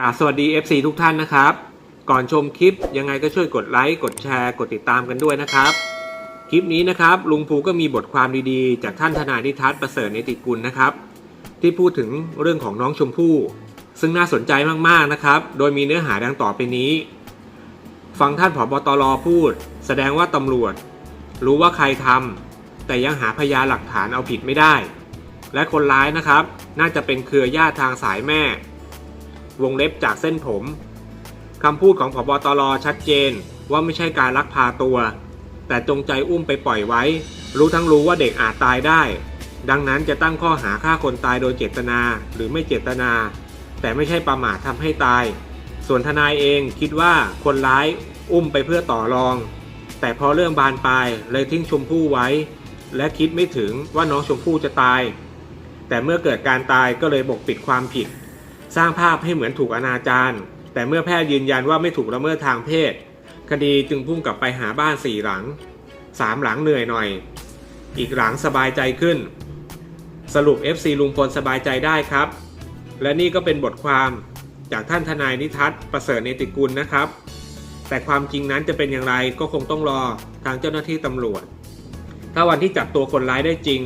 กราบสวัสดี FC ทุกท่านนะครับ ก่อนชมคลิปยังไงก็ช่วยกดไลค์กดแชร์กดติดตามกันด้วยนะครับ คลิปนี้นะครับ ลุงภูก็มีบทความดีๆ จากท่านทนายนิทัศน์ประเสริฐเนติกุลนะครับ ที่พูดถึงเรื่องของน้องชมพู่ ซึ่งน่าสนใจมากๆนะครับ โดยมีเนื้อหาดังต่อไปนี้ ฟังท่านผบตรพูด แสดงว่าตำรวจ รู้ว่าใครทำแต่ยังหาพยานหลักฐานเอาผิดไม่ได้ และคนร้ายนะครับ น่าจะเป็นเครือญาติทางสายแม่ วงเล็บจากเส้นผมคำพูดของผบตรชัดเจนว่าไม่ใช่การลักพาตัว แต่จงใจอุ้มไปปล่อยไว้ รู้ทั้งรู้ว่าเด็กอาจตายได้ ดังนั้นจะตั้งข้อหาฆ่าคนตายโดยเจตนาหรือไม่เจตนา แต่ไม่ใช่ประมาททำให้ตาย ส่วนทนายเองคิดว่าคนร้ายอุ้มไปเพื่อต่อรอง แต่พอเรื่องบานปลายเลยทิ้งชมพู่ไว้ และคิดไม่ถึงว่าน้องชมพู่จะตาย แต่เมื่อเกิดการตายก็เลยบกปิดความผิด สร้างภาพให้เหมือนถูกอนาจารแต่เมื่อแพทย์ยืนยันว่าไม่ถูกละเมิดทางเพศ คดีจึงพุ่งกลับไปหาบ้านสี่หลังสามหลังเหนื่อยหน่อย อีกหลังสบายใจขึ้น สรุป FC ลุงพลสบายใจได้ครับ และนี่ก็เป็นบทความจากท่านทนายนิทัศน์ประเสริฐเนติกุลนะครับ แต่ความจริงนั้นจะเป็นอย่างไรก็คงต้องรอทางเจ้าหน้าที่ตำรวจ ถ้าวันที่จับตัวคนร้ายได้จริง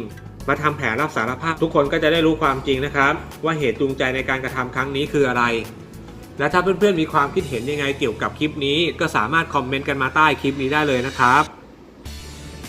มาทำแผนรับสารภาพทุกคนก็จะได้รู้ความจริงนะครับ ว่าเหตุจูงใจในการกระทำครั้งนี้คืออะไร และถ้าเพื่อนๆมีความคิดเห็นยังไงเกี่ยวกับคลิปนี้ ก็สามารถคอมเมนต์กันมาใต้คลิปนี้ได้เลยนะครับ